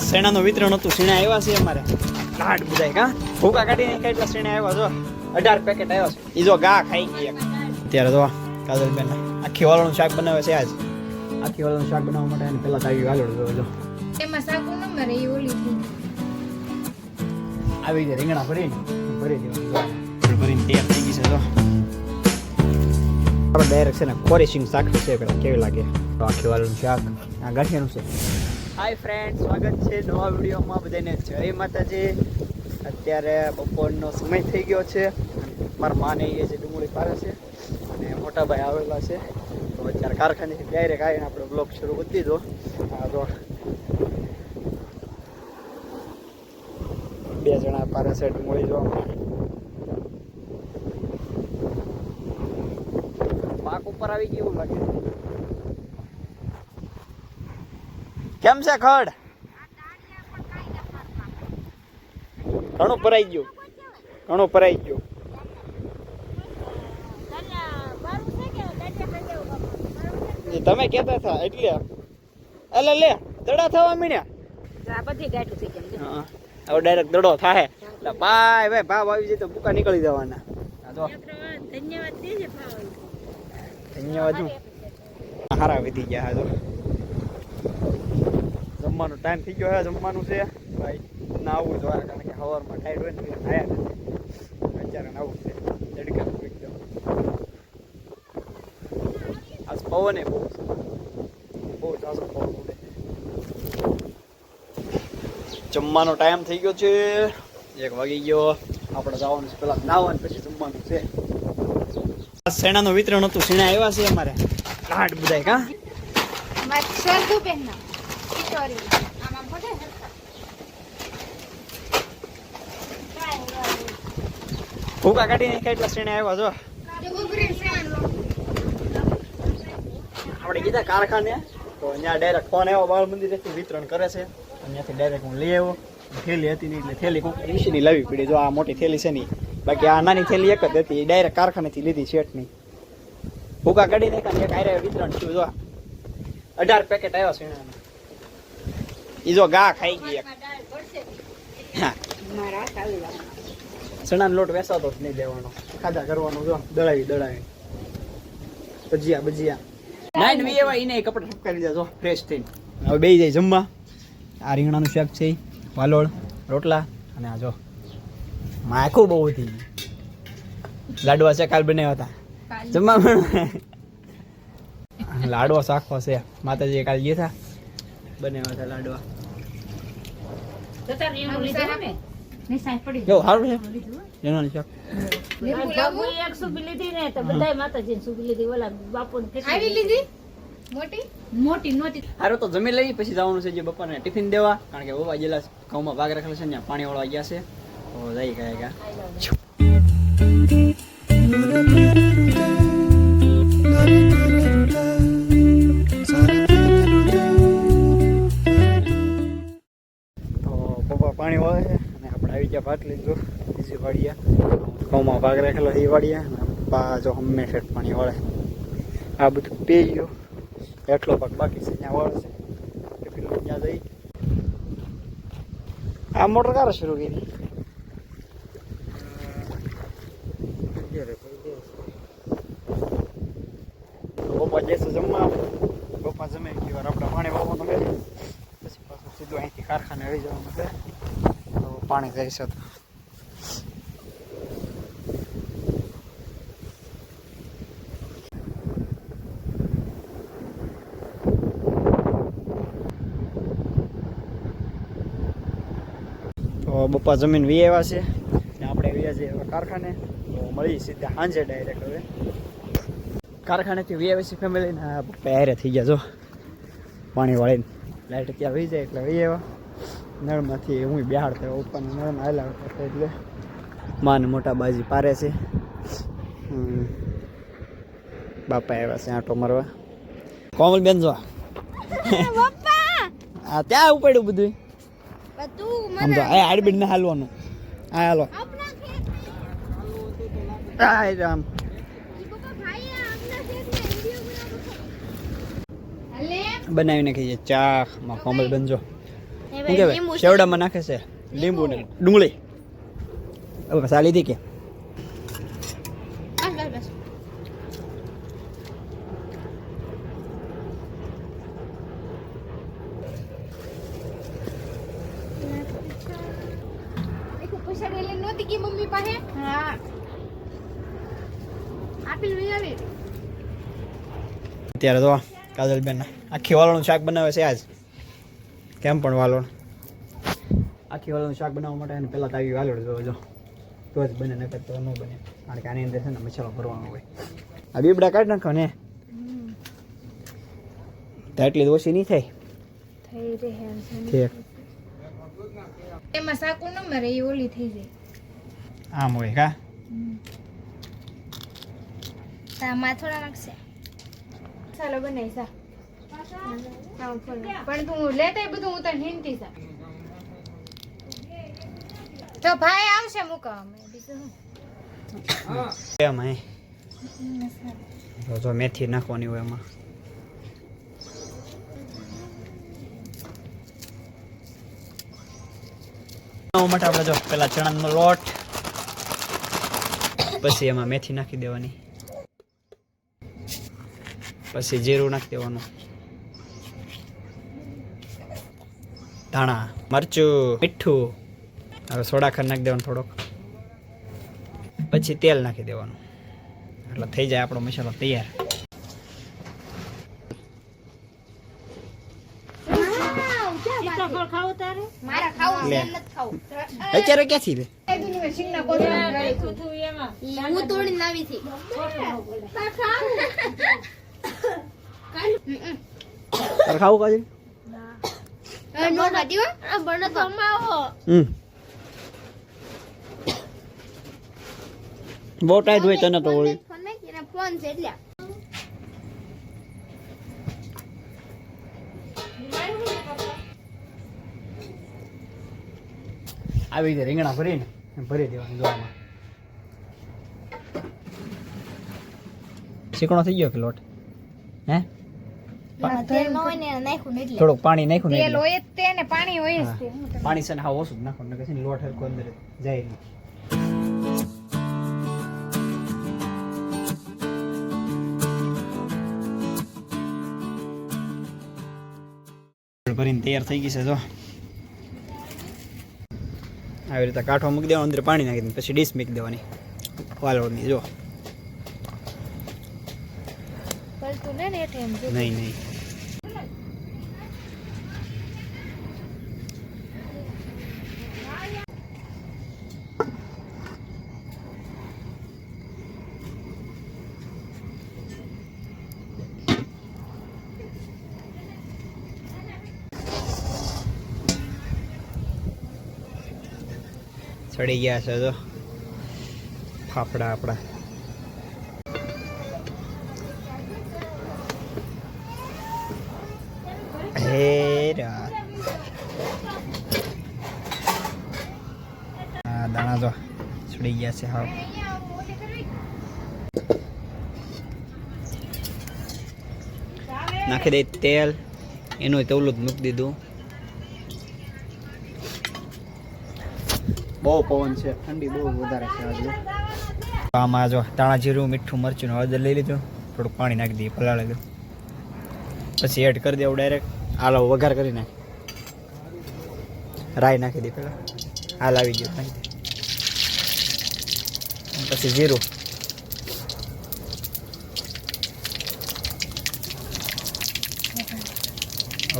શેણાનું વિતરણ હતું શેણા આવ્યા છે અમારે. લાડ બધાય કા? ભૂકા કાઢીને કેટલા શેણા આવ્યા જો. અઢાર પેકેટ આવ્યા છે. ઈ જો ગા ખાઈ ગઈ એક. અત્યારે જો કાજલબેન આખી વાળનું શાક બનાવે છે આજ. આખી વાળનું શાક બનાવવા માટે એને પેલા આવી વાલોડ જો જો. એમાં સાકુ ન મરે એ ઓલી આવી જાય રીંગણા ભરીને ભરી દેવાનું જો. ભરીને તૈયાર થઈ ગઈ છે જો. આપણે ડાયરેક્ટ છે ને કોરેશિંગ શાક છે પેલા કેવી લાગે? તો આખી વાળનું શાક આ ગાંઠિયાનું છે. હાય ફ્રેન્ડ સ્વાગત છે નવા વિડીયોમાં બધાને. જય માતાજી. અત્યારે બપોરનો સમય થઈ ગયો છે. મારા માને એ જે ડુંગળી પાડે છે અને મોટા ભાઈ આવેલા છે. તો અત્યારે કારખાનેથી ડાયરેક્ટ આવીને આપણે બ્લોગ શરૂ કરી દીધો. જો બે જણા પારે છે ડુંગળી જોવા પાક ઉપર આવી ગયું લાગે. કેમ છે ખડ? ઘણું ભરાઈ ગયું. ઘણું ભરાઈ ગયું. તમે કેતા હતા એટલે. એટલે લે દડા થવા મીણ્યા. બધી ગાંઠું થઈ ગઈ હા હવે ડાયરેક્ટ દડો થાય એટલે ભાઈ ભાઈ ભાવ આવી જાય તો ભૂકા નીકળી જવાના. ધન્યવાદ ધન્યવાદ. હારા વધી ગયા હા તો જમવાનો ટાઈમ થઈ ગયો હવે જમવાનું છે. ભાઈ ના આવવું જોઈએ કારણ કે સવારમાં ટાઈટ હોય ને એટલે નથી. અત્યારે નાવું છે. તડકા એકદમ આજ પવન એ બહુ બહુ ઝાઝો પવન ઉડે જમવાનો ટાઈમ થઈ ગયો છે. એક વાગી ગયો. આપણે જવાનું છે પેલા નાવાનું પછી જમવાનું છે. શેણાનું વિતરણ હતું શેણા આવ્યા છે અમારે. લાડ બધાય, કા? મારે સરદુ પહેરના સોરી આમાં હરખા. ભૂકા કાઢીને કેટલા શેણા આવ્યા જો. આપણે કીધા કારખાને તો ત્યાં ડાયરેક્ટ ફોન આવ્યો બાળ મંદિરેથી વિતરણ કરે છે. ત્યાંથી ડાયરેક્ટ હું લઈ આવ્યો. થેલી હતી નહીં એટલે થેલી કોઈ વીસીની લાવવી પડી જો આ મોટી થેલી છે નહીં બાકી આ નાની થેલી એક જ હતી એ ડાયરેક્ટ કારખાનેથી લીધી શેઠની. ભૂકા કાઢી નાખ્યા એક આરે વિતરણ થયું જો અઢાર પેકેટ આવ્યા શેણાના ઈ જો ગા ખાઈ ગઈ. ચણાનો લોટ વેસાતો જ નહીં દેવાનો. ખાધા કરવાનું જો દળાવી દળાવી ભજીયા ભજીયા. નાઈન વી એવા એને કપડા ઠપકાવી દીધા જો ફ્રેશ થઈને. હવે બે જાય જમવા. આ રીંગણાનું શાક છે વાલોળ રોટલા અને આ જો માખું બહુ હતી. લાડવા છે કાલ બનાવ્યા હતા. જમવા લાડવા શાખવા છે. માતાજી કાલ ગયા હતા બનાવ્યા હતા લાડવા જો સારું છે. તો બધાય માતાજીને સુબી લીધી. ઓલા બાપુને કેટલી આવી લીધી? મોટી? મોટી નહોતી. હારો તો જમી લઈ પછી જવાનું છે જે બપોરને ટિફિન દેવા. કારણ કે બપા જેલા ઘઉંમાં ભાગ રાખેલા છે ને ત્યાં પાણી વાળવા ગયા છે. તો જઈ ગયા ભાત લીધું બીજી વાડિયા ઘઉંમાં ભાગ રાખેલો એ વાડિયા પપ્પા જો હંમેશા પાણી વાળે. આ બધું પી ગયું એટલો ભાગ બાકી છે ત્યાં વાળે છે. લઈને ત્યાં જઈ. આ મોટર કાર શરૂ કરી? પપ્પા જઈશે જમવા પપ્પા જમે એક વાર આપણે પાણી પછી પાછું સીધું અહીંથી કારખાને આવી જવાનું છે. પાણી જાય છે તો. બપ્પા જમીન વી આવ્યા છે. ને આપણે વ્યા હવે કારખાને. તો મળી સીધા સાંજે ડાયરેક્ટ હવે. કારખાનેથી વી આવી છે ફેમિલીને પપ્પા હારે થઈ ગયા જો. પાણી વાળીને. લાઇટ ત્યાં વી જાય એટલે વી આવ્યા નળમાંથી હું બેહાડતો ઉપરના નળમાં આવેલા હતા એટલે માને મોટા બાજી પારે છે. બાપા આવ્યા છે આંટો મારવા. કોમલ બેન જો. આ ત્યાં ઉપાડ્યું બધું આમ આ હાડબીડ ને હાલવાનું. આ હાલો. એ આમ. બનાવીને કહીએ ચા. માં કોમલ બનજો શું કહેવાય? શેવડામાં નાખે છે. લીંબુ. ને ડુંગળી. હવે બસ આ લીધી કે. અત્યારે તો કાજલબેન આખી વાલોનું શાક બનાવે છે આજ. કેમ પણ વાલોણ આખી વાલોનું શાક બનાવવા માટે એને પહેલાં તાવી વાલોડ જોવો જો તો જ બને નકર તો ન બને. કારણ કે આની અંદર છે ને મસાલો ભરવાનો હોય. આ બીબડા કાઢી નાખો ને. એટલી જ ઓછી નહીં થાય? થઈ રહે એમાં સાકુ ન. મરે એ ઓલી થઈ જાય. આમ હોય કા? તામાં થોડા નાખશે ચાલો બનાવી સા. પણ તું લેતે બધું, હું તને હિંટી સા તો ભાઈ આવશે મૂકવા અમે બીજું મેથી નાખવાની હોય એમાં. માટે આપણે જો પેલા ચણાનો લોટ, પછી એમાં મેથી નાખી દેવાની. પછી જીરું નાખી દેવાનું. ધાણા, મરચું, મીઠું. હવે સોડા ખર નાખી દેવાનું થોડોક. પછી તેલ નાખી દેવાનું. એટલે થઈ જાય આપણો મસાલો તૈયાર. ખાવું કાજલ નો ખાધી હો આ બને તો અમાવો હમ બહુ ટાઈટ હોય તને તો વળી ફોન નાખી એના ફોન છે એટલે. આવી રીતે રીંગણા ભરીને ભરી દેવાનું જોવામાં ચીકણો થઈ ગયો કે લોટ? હે? થોડુંક પાણી નાખ્યું તેલ હોય જ તે ને પાણી હોય જ તે. પાણી છે ને હા ઓછું જ છે ને લોટ હરખો અંદર જાય નહીં. ભરીને તૈયાર થઈ ગઈ છે જો. આવી રીતે કાંઠો મૂકી દેવાનો અંદર પાણી નાખી દે પછી ડીશ મૂકી દેવાની વાલોળની જો. નહીં નહીં. ચડી ગયા છે જો. ફાફડા આપણા. દાણા જો ચડી ગયા છે હાવ. નાખી દઈ તેલ. એનું તવલું જ મૂકી દીધું. બહુ પવન છે. ઠંડી બહુ વધારે છે આજે. આમાં જો તાણા જીરું, મીઠું, મરચું હળદર લઈ લીધું. થોડુંક પાણી નાખી દઈએ, પલાળી દઉં પછી એડ કરી દેવું ડાયરેક્ટ આલો વઘાર કરી નાખ. રાઈ નાખી દે પેલા હાલ આવી ગયો નાખી પછી જીરું.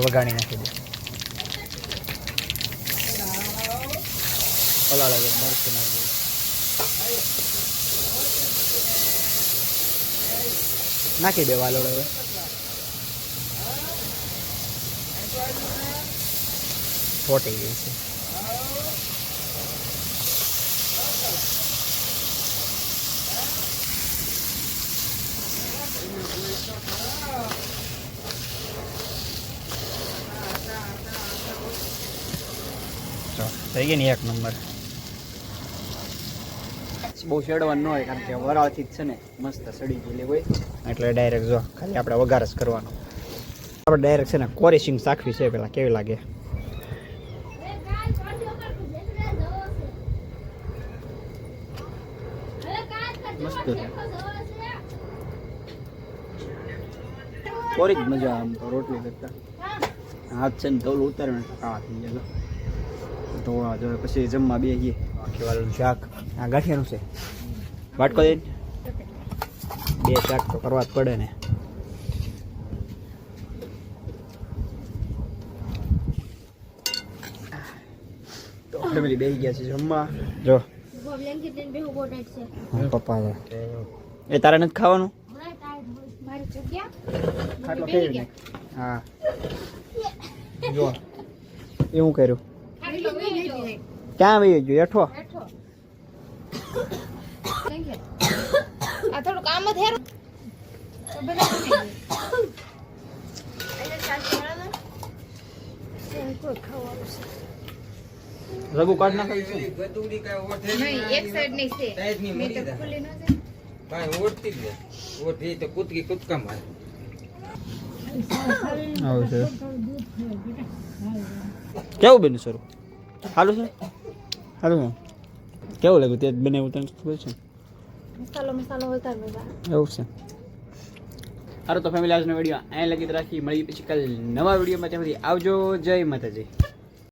વઘાણી નાખી દે પલાળે દે મરચું નાખી દે નાખી દે વાલોડ હવે. ફોટી ગઈ છે. થઈ ગઈ ને એક નંબર. બહુ શેડવાનું હોય કારણ કે વરાળથી જ છે ને મસ્ત સડી ગયેલી હોય. એટલે ડાયરેક્ટ જો ખાલી આપણે વઘાર જ કરવાનો. આપણે ડાયરેક્ટ છે ને કોરેશિંગ સાખવી છે પેલા કેવી લાગે? મસ્ત કોરી જ મજા આમ તો રોટલી કરતા. હાથ છે ને તવલું ઉતારવાનું કાળા થઈ ગયા ધોળા પછી જમવા બે ગયે બાકી વાળું શાક. આ ગાંઠિયાનું છે. વાટકો દે. બે શાક તો કરવા જ પડે ને. ફેમિલી બેસી ગયા છે જમવા. જો. પપ્પા એ તારે નથી ખાવાનું? હા. જો. એવું કર્યું. ક્યાં વહી ગયું હેઠો. આ થોડું કામ જ હેરું. શાંતિ મળે ને? ખાવાનું છે. ગતુડી કાય ઓઠે નહીં. એક સાઈડ નહીં છે. સાઈડની તો મરી જાય. ખુલ્લી ન છે. કાંઈ ઓળતી જ ઓઠી તો કૂદકી કૂદકા મારે આવું છે. કેવું બેન સર? હાલો છે? હાલો છે કેવું લાગ્યું તે બનાવ્યું તને ખબર છે? મસાલો મસાલો વધારે મજા એવું છે. સારું તો ફેમિલી આજનો વીડિયો અહીંયા લગી રાખી. મળી પછી કાલ નવા વિડીયોમાં ત્યાં સુધી આવજો. જય માતાજી.